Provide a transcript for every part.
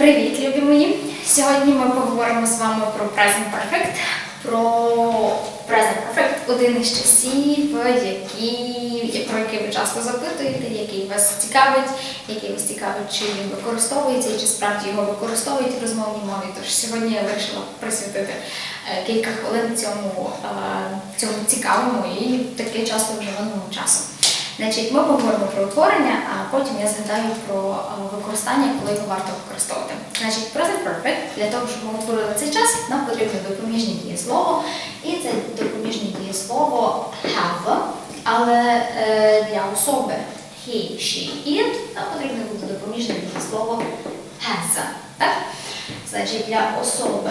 Привіт, любі мої! Сьогодні ми поговоримо з вами про Present Perfect, про Present Perfect один із часів, які, про який ви часто запитуєте, який вас цікавить, який вас цікавить, чи він використовується і чи справді його використовують в розмовній мові. Тож сьогодні я вирішила присвятити е, кілька хвилин цьому, е, цьому цікавому і таки часто вживаному часу. Значить, ми поговоримо про утворення, а потім я згадаю про е, використання, коли його варто використовувати. Значить, present perfect, для того, щоб ми утворили цей час, нам потрібно допоміжне дієслово. І це допоміжне дієслово have, але е, для особи he, she, it нам потрібно буде допоміжне дієслово has. Так? Значить, для особи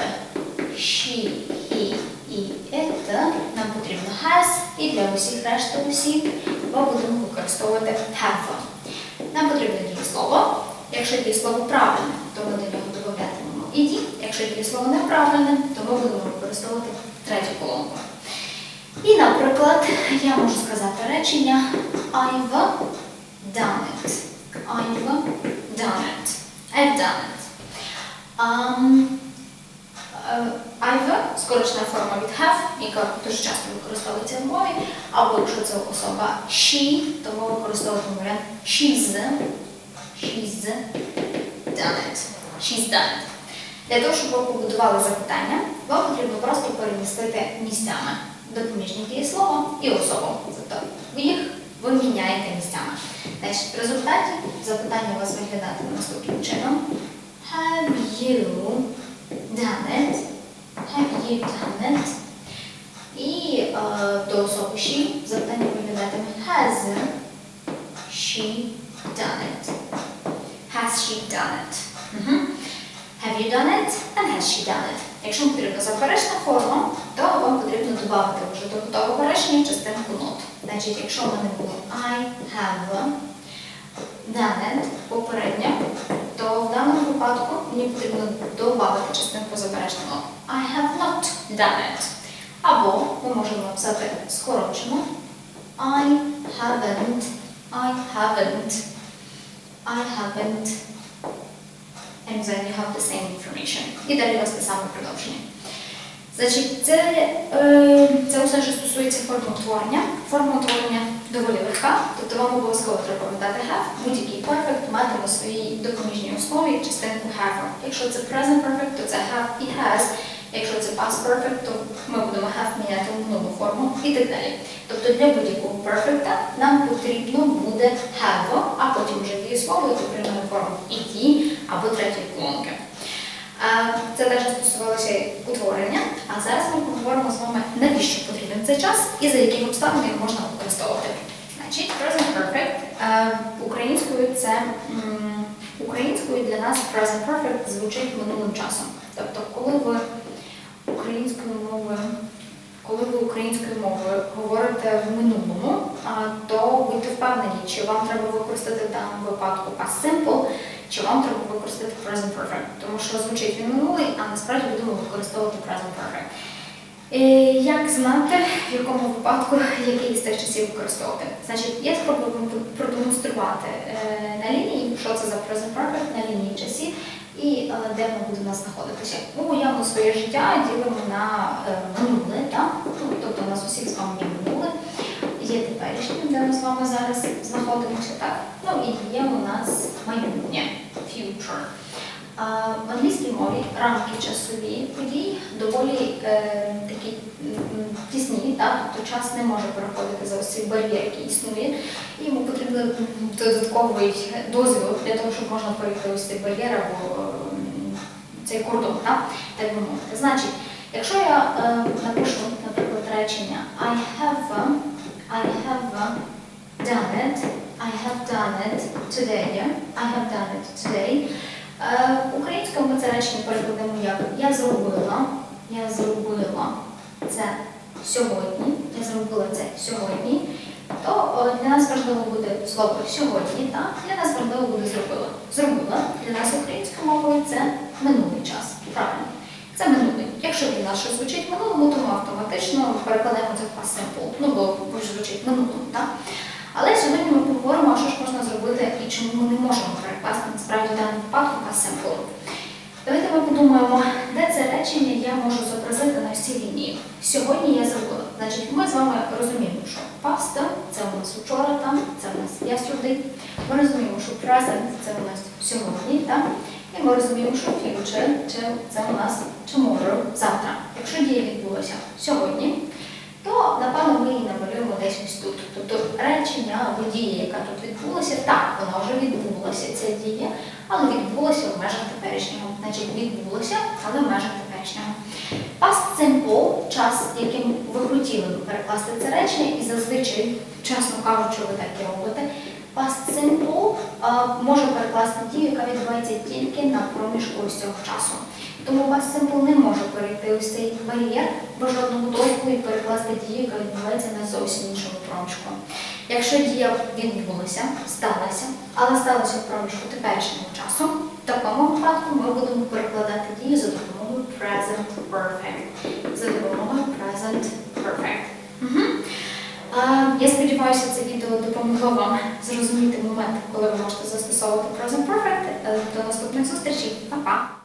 she, he і it нам потрібно has, і для усіх решти осіб ми будемо використовувати have. Нам потрібно дієслово. Якщо дієслово правильне, то ми до нього додатимемо іді. Якщо дієслово неправильне, то ми будемо використовувати третю колонку. І, наприклад, я можу сказати речення I've done it. I've done it. I've done it. Um, Е, скорочена форма від have, яка дуже часто використовується в мові, або якщо це особа she, то ми використовуємо варіант she's, she's done it. She's done it. Для того, щоб ви побудували запитання, вам потрібно просто перемістити місцями допоміжні дієслова і особу. Тобто їх ви міняєте місцями. Значить, в результаті запитання у вас виглядатиме наступним чином. Have you done it? Have you done it? І е, до she запитання виглядатиме has she done it? Has she done it? Мгм. Have you done it? And has she done it? Якщо вам потрібна заперечна форма, то вам потрібно додати вже до готового речення частинку not. Значить, якщо в мене було I have done it попередньо, в даному випадку мені потрібно додати частинку заперечного. I have not done it. Або ми можемо написати скорочено I haven't, I haven't, I haven't. And then you have the same information. І далі у вас те саме продовження. Значить, це, е, це все, що стосується форми утворення. Форма утворення доволі легка, тобто вам обов'язково треба пам'ятати have. Будь-який perfect матиме в своїй допоміжній основі частинку have. Якщо це present perfect, то це have і has. Якщо це past perfect, то ми будемо have міняти в нову форму і так далі. Тобто для будь-якого perfect нам потрібно буде have, а потім вже дієслово, яке приймає форму іді або третьої колонки. Це теж стосувалося утворення. А зараз ми поговоримо з вами, навіщо потрібен цей час і за яких обставин його можна. Значить, present perfect а, українською це українською для нас present perfect звучить минулим часом. Тобто, коли ви українською мовою, коли ви українською мовою говорите в минулому, то будьте впевнені, чи вам треба використати в даному випадку past simple, чи вам треба використати present perfect, тому що звучить він минулий, а насправді будемо використовувати present perfect. Е, Як знати, в якому випадку який з цих часів використовувати? Значить, я спробую продемонструвати е, на лінії, що це за perfect на лінії часів і е, де ми будемо знаходитися. Ми уявно своє життя ділимо на минуле? Ну, тобто у нас усіх з вами є минуле, є теперішнє, де ми з вами зараз знаходимося, так? Ну і є у нас майбутнє, future. В англійській мові рамки часові подій доволі е, такі тісні, так? тобто час не може переходити за ось цей бар'єр, який існує, і йому потрібен додатковий дозвіл для того, щоб можна перейти ось цей бар'єр або цей кордон, так? так би мовити. Значить, якщо я е, напишу, наприклад, речення I have, I have done it, I have done it today, I have done it today, Українською ми це речення перекладемо як я зробила, я зробила це сьогодні, я зробила це сьогодні, то е, для нас важливо буде слово сьогодні? Для нас важливо буде зробила. Зробила для нас українською мовою це минулий час. Правильно. Це минулий. Якщо для нас щось звучить минулому, то ми автоматично перекладемо це в past ну бо звучить минулому, так? Але сьогодні ми поговоримо, що ж можна зробити і чому ми не можемо перекласти насправді в даному випадку past simple. Давайте ми подумаємо, де це речення я можу зобразити на всій лінії. Сьогодні я забула. Значить, ми з вами розуміємо, що past – це у нас вчора, там, це у нас yesterday. Ми розуміємо, що present – це у нас сьогодні, так? І ми розуміємо, що future – це у нас tomorrow, завтра. Якщо дія відбулася сьогодні, то напевно ми її намалюємо десь ось тут. Тобто речення або дія, яка тут відбулася, так, вона вже відбулася, ця дія, але відбулася в межах теперішнього. Значить, відбулася, але в межах теперішнього. Past simple – час, яким ви хотіли би перекласти це речення, і зазвичай, чесно кажучи, ви так і робите. Past simple може перекласти дію, яка відбувається тільки на проміжку ось цього часу. Тому past simple не може перейти ось цей бар'єр в жодному толку і перекласти дію, яка відбувається на зовсім іншому проміжку. Якщо дія відбулася, сталася, але сталася в проміжку теперішнього часу, в такому випадку ми будемо перекладати дію за допомогою present perfect. За допомогою present perfect. Угу. Я сподіваюся, це відео допомогло вам зрозуміти момент, коли ви можете застосовувати present perfect. Е, До наступних зустрічей. Па-па!